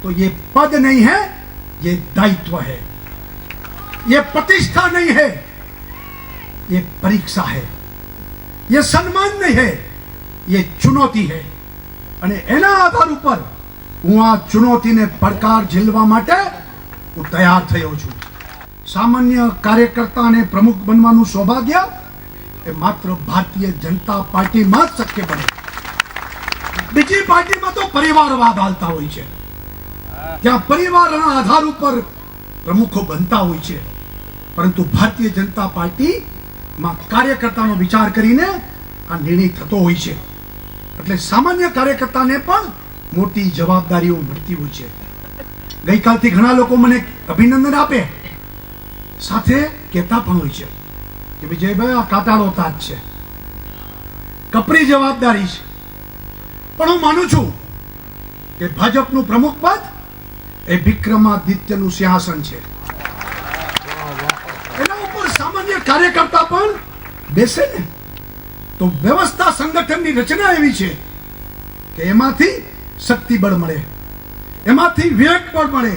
तो ये पद नहीं है ये दायित्व है ये प्रतिष्ठा नहीं है ये परीक्षा है ये सम्मान नहीं है ये चुनौती है અને એના આધાર ઉપર હું આ ચુનૌતીને પડકાર ઝીલવા માટે હું તૈયાર થયો છું સામાન્ય કાર્યકર્તાને પ્રમુખ બનવાનું સૌભાગ્ય એ માત્ર ભારતીય જનતા પાર્ટીમાં જ શક્ય બને બીજી પાર્ટીમાં તો પરિવારવાદ હાલતા હોય છે ત્યાં પરિવારના આધાર ઉપર પ્રમુખો બનતા હોય છે. પરંતુ ભારતીય જનતા પાર્ટીમાં કાર્યકર્તાનો વિચાર કરીને આ નિર્ણય થતો હોય છે. એટલે સામાન્ય કાર્યકર્તાને પણ મોટી જવાબદારીઓ મળતી હોય છે. ગઈકાલથી ઘણા લોકો મને અભિનંદન આપે, સાથે કહેતા પણ હોય છે કે વિજયભાઈ, આ કાટાળો તાજ છે. કપરી જવાબદારી છે. પણ હું માનું છું કે ભાજપનું પ્રમુખ પદ એ વિક્રમાદિત્યનું સિંહાસન છે એના ઉપર સામાન્ય કાર્યકર્તા પણ બેસે ને તો વ્યવસ્થા સંગઠનની રચના એવી છે કે એમાંથી શક્તિ બળ મળે એમાંથી વિવેક બળ મળે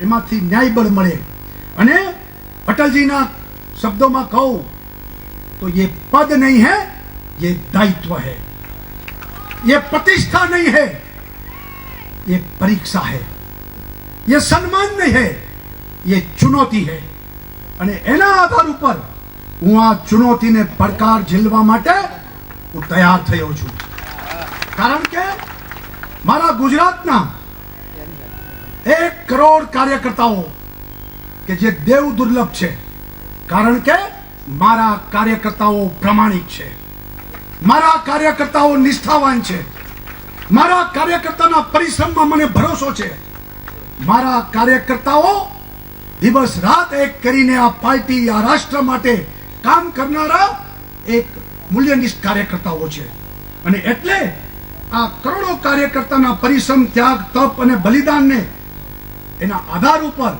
એમાંથી ન્યાય બળ મળે અને અટલજીના શબ્દોમાં કહું તો ये पद नहीं है ये दायित्व है ये प्रतिष्ठा नहीं है ये परीक्षा है ये સન્માન નહીં હે ये ચુનૌતી હે અને એના આધાર ઉપર હું આ ચુનૌતીને પડકાર ઝીલવા માટે હું તૈયાર થયો છું કારણ કે મારા ગુજરાતના એક કરોડ કાર્યકર્તાઓ કે જે દેવ દુર્લભ છે કારણ કે મારા કાર્યકર્તાઓ પ્રામાણિક છે મારા કાર્યકર્તાઓ નિષ્ઠાવાન છે મારા કાર્યકર્તાના પરિશ્રમમાં મને ભરોસો છે મારા કાર્યકર્તાઓ દિવસ રાત એક કરીને આ પાર્ટી, આ રાષ્ટ્ર માટે કામ કરનારા એક મૂલ્યનિષ્ઠ કાર્યકર્તાઓ છે. અને એટલે આ કરોડો કાર્યકર્તાના પરિશ્રમ, ત્યાગ, તપ અને બલિદાનને એના આધાર ઉપર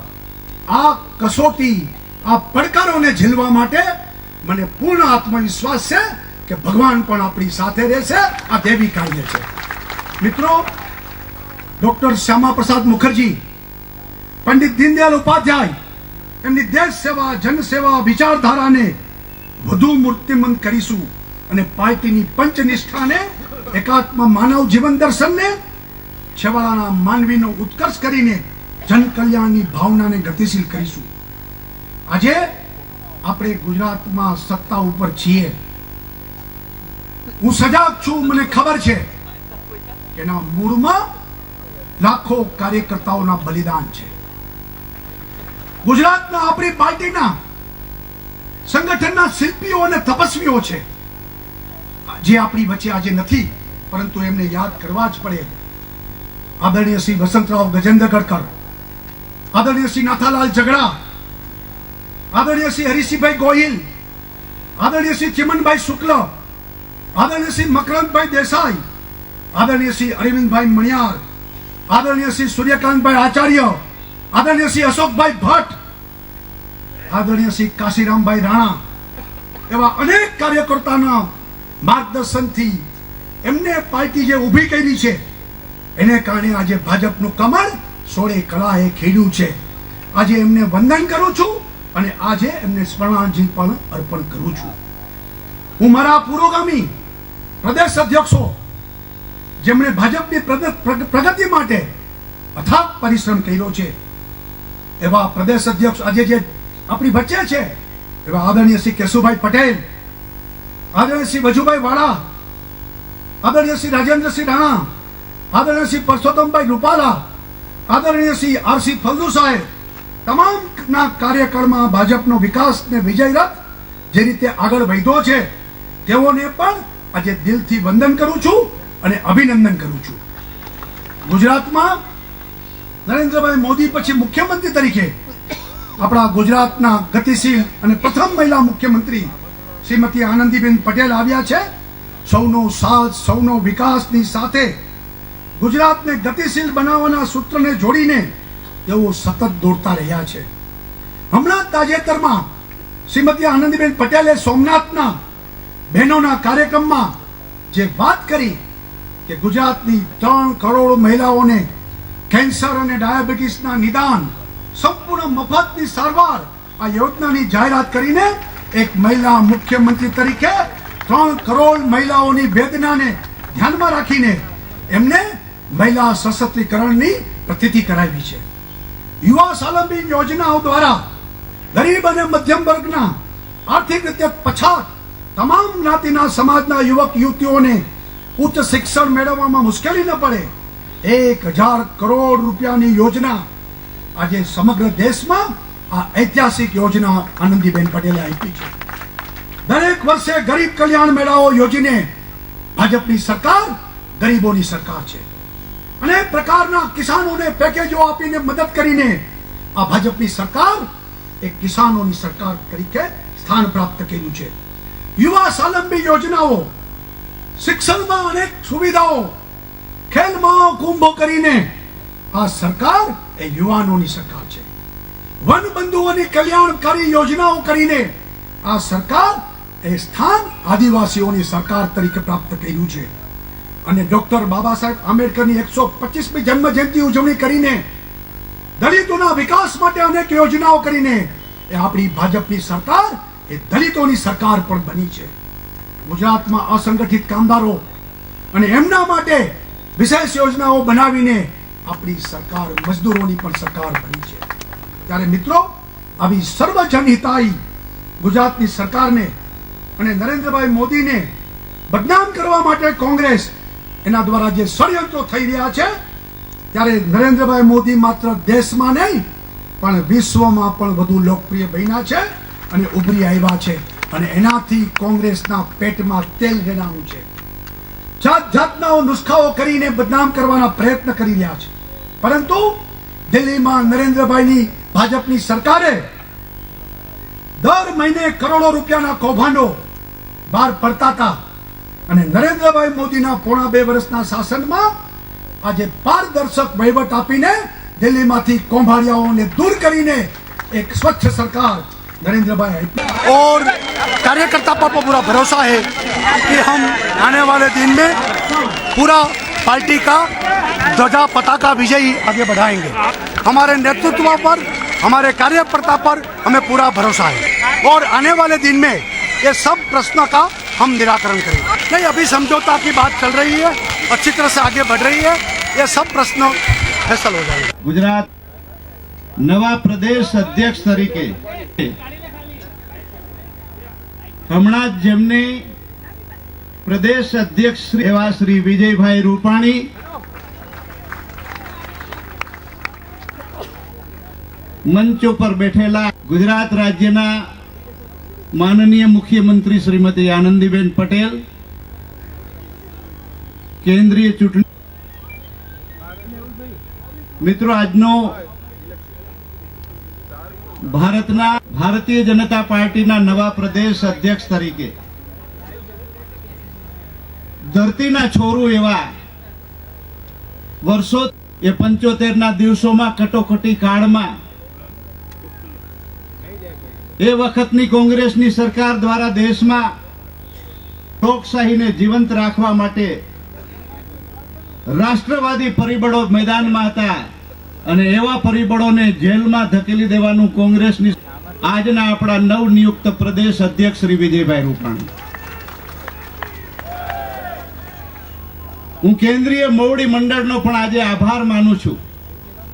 આ કસોટી, આ પડકારોને ઝીલવા માટે મને પૂર્ણ આત્મવિશ્વાસ છે કે ભગવાન પણ આપણી સાથે રહેશે, આ દેવી કાર્ય છે. મિત્રો, ડોક્ટર શ્યામા પ્રસાદ મુખર્જી પંડિત દીનદયાલ ઉપાધ્યાય, એમની દેશ સેવા જનસેવા વિચારધારાને વધુ મૂર્તિમંત કરીશું અને પાર્ટીની પંચનિષ્ઠાને, એકાત્મ માનવ જીવન દર્શનને, છેવાડાના માનવીનો ઉત્કર્ષ કરીને જનકલ્યાણની ભાવનાને ગતિશીલ કરીશું. આજે આપણે ગુજરાતમાં સત્તા ઉપર છીએ. હું સજાગ છું, મને ખબર છે એના મૂળમાં લાખો કાર્યકર્તાઓના બલિદાન છે. ગુજરાતના આપણી પાર્ટીના સંગઠનના શિલ્પીઓ અને તપસ્વીઓ છે. જે આપણી વચ્ચે આજે નથી, પરંતુ એમને યાદ કરવા જ પડે. આદરણીય શ્રી વસંતરાવ ગજેન્દ્ર ગડકર આદરણીય શ્રી નાથાલાલ ઝગડા આદરણીય શ્રી હરીશીભાઈ ગોહિલ, આદરણીય શ્રી ચિમનભાઈ શુક્લ, આદરણીય શ્રી મકરંદભાઈ દેસાઈ, આદરણીય શ્રી અરવિંદભાઈ મણિયાર, આદરણીય શ્રી સૂર્યકાંતભાઈ આચાર્ય આદરણીય શ્રી અશોકભાઈ ભટ્ટ, આદરણીય શ્રી કાશીરામભાઈ રાણા એવા અનેક કાર્યકર્તાના માર્ગદર્શનથી એમને પાર્ટી જે ઊભી કરી છે, એને કારણે આજે ભાજપનું કમળ સોળે કળાએ ખીલ્યું છે. આજે એમને વંદન કરું છું અને આજે એમને સ્મરણાંજલિ પણ અર્પણ કરું છું. હું મારા પુરોગામી પ્રદેશ અધ્યક્ષો, જેમણે ભાજપની પ્રગ- પ્રગ- પ્રગતિ માટે અથાગ પરિશ્રમ કર્યો છે એવા પ્રદેશ અધ્યક્ષ આજે જે આપણી વચ્ચે છે, એવા આદરણીય શ્રી કેશુભાઈ પટેલ, આદરણીય શ્રી વજુભાઈ વાળા, આદરણીય શ્રી રાજેન્દ્રસિંહ રાણા, આદરણીય શ્રી પરસોત્તમભાઈ રૂપાલા, આદરણીય શ્રી આરસી ફલદુ સાહેબ, તમામના કાર્યકાળમાં ભાજપનો વિકાસ ને વિજય રથ જે રીતે આગળ વધ્યો છે, તેઓને પણ આજે દિલથી વંદન કરું છું અને અભિનંદન કરું છું. ગુજરાતમાં નરેન્દ્રભાઈ મોદી પછી મુખ્યમંત્રી તરીકે આપણા ગુજરાતના ગતિશીલ અને પ્રથમ મહિલા મુખ્યમંત્રી શ્રીમતી આનંદીબેન પટેલ આવ્યા છે. સૌનો સાથ, સૌનો વિકાસની સાથે ગુજરાતને ગતિશીલ બનાવવાના સૂત્રને જોડીને તેઓ સતત દોડતા રહ્યા છે. હમણાં તાજેતરમાં શ્રીમતી આનંદીબેન પટેલે સોમનાથના બહેનોના કાર્યક્રમમાં જે વાત કરી કે ગુજરાતની ત્રણ કરોડ મહિલાઓને કેન્સર અને ડાયાબિટીસના નિદાન, સંપૂર્ણ મફતની સારવાર. આ યોજનાની જાહેરાત કરીને એક મહિલા મુખ્યમંત્રી તરીકે ત્રણ કરોડ મહિલાઓની વેદનાને ધ્યાનમાં રાખીને એમને મહિલા સશક્તિકરણની પ્રતિતિ કરાવી છે. યુવા સ્વાવલંબી યોજનાઓ દ્વારા ગરીબ અને મધ્યમ વર્ગના આર્થિક રીતે પછાત તમામ જ્ઞાતિના સમાજના યુવક યુવતીઓને ઉચ્ચ શિક્ષણ મેળવવામાં મુશ્કેલી ન પડે. એક હજાર કરોડ રૂપિયાની યોજના આજે સમગ્ર દેશમાં આ ઐતિહાસિક યોજના આનંદીબેન પટેલે આપી છે. દરેક વર્ષે ગરીબ કલ્યાણ મેળાઓ યોજીને ભાજપની સરકાર ગરીબોની સરકાર છે. અનેક પ્રકારના કિસાનોને પેકેજો આપીને મદદ કરીને આ ભાજપની સરકાર એક કિસાનોની સરકાર તરીકે સ્થાન પ્રાપ્ત કર્યું છે. યુવા સ્વાવલંબી યોજનાઓ, શિક્ષણમાં અનેક સુવિધાઓ ખેલમાં કુંભો કરીને આ સરકાર એ યુવાનોની સરકાર છે. વન બંધુઓની કલ્યાણકારી યોજનાઓ કરીને આ સરકાર એ સ્થાન આદિવાસીઓની સરકાર તરીકે પ્રાપ્ત કર્યું છે. અને ડોક્ટર બાબા સાહેબ આંબેડકરની એકસો પચીસમી જન્મ જયંતિ ઉજવણી કરીને દલિતોના વિકાસ માટે અનેક યોજનાઓ કરીને એ આપણી ભાજપની સરકાર એ દલિતોની સરકાર પણ બની છે. ગુજરાતમાં અસંગઠિત કામદારો અને એમના માટે વિશેષ યોજનાઓ બનાવીને આપણી સરકાર મજદૂરોની પણ સરકાર બની છે. ત્યારે મિત્રો, આવી સર્વજન હિતાઈ ગુજરાતની સરકારને અને નરેન્દ્રભાઈ મોદીને બદનામ કરવા માટે કોંગ્રેસ એના દ્વારા જે ષડયંત્રો થઈ રહ્યા છે, ત્યારે નરેન્દ્રભાઈ મોદી માત્ર દેશમાં નહીં, પણ વિશ્વમાં પણ વધુ લોકપ્રિય બન્યા છે અને ઉભરી આવ્યા છે. અને એનાથી કોંગ્રેસના પેટમાં તેલ રેડાણું છે. જાત જાતના નુસ્ખાઓ કરીને બદનામ કરવાના પ્રયત્ન કરી રહ્યા છે. પરંતુ દિલ્હીમાં નરેન્દ્રભાઈની ભાજપની સરકારે દર મહિને કરોડો રૂપિયાના કૌભાંડો બહાર પડતા હતા. અને નરેન્દ્રભાઈ મોદીના પોણા બે વર્ષના શાસનમાં આજે પારદર્શક વહીવટ આપીને દિલ્હીમાંથી કૌભાંડિયાઓને દૂર કરીને એક સ્વચ્છ સરકાર नरेंद्र भाई और कार्यकर्ता पर तो पूरा भरोसा है कि हम आने वाले दिन में पूरा पार्टी का ध्वजा पताका विजय आगे बढ़ाएँगे। हमारे नेतृत्व पर हमारे कार्यकर्ता पर हमें पूरा भरोसा है। और आने वाले दिन में ये सब प्रश्नों का हम निराकरण करेंगे। नहीं अभी समझौता की बात चल रही है अच्छी तरह से आगे बढ़ रही है ये सब प्रश्न फैसल हो जाएँगे। गुजरात નવા પ્રદેશ અધ્યક્ષ તરીકે. હમણાં જ જેમને પ્રદેશ અધ્યક્ષ એવા શ્રી વિજયભાઈ રૂપાણી, મંચ ઉપર બેઠેલા ગુજરાત રાજ્યના માનનીય મુખ્યમંત્રી શ્રીમતી આનંદીબેન પટેલ, કેન્દ્રીય ચૂંટણી મિત્રો, આજનો ભારતના ભારતીય જનતા પાર્ટીના નવા પ્રદેશ અધ્યક્ષ તરીકે. ધરતીના છોરું એવા વર્ષો એ પંચોતેરના દિવસોમાં કટોકટી કાળમાં એ વખતની કોંગ્રેસની સરકાર દ્વારા દેશમાં લોકશાહીને જીવંત રાખવા માટે રાષ્ટ્રવાદી પરિબળો મેદાનમાં હતા. અને એવા પરિબળોને જેલમાં ધકેલી દેવાનું કોંગ્રેસની આજના આપણા નવનિયુક્ત પ્રદેશ અધ્યક્ષ શ્રી વિજયભાઈ રૂપાણી. હું કેન્દ્રીય મોવડી મંડળનો પણ આજે આભાર માનું છું.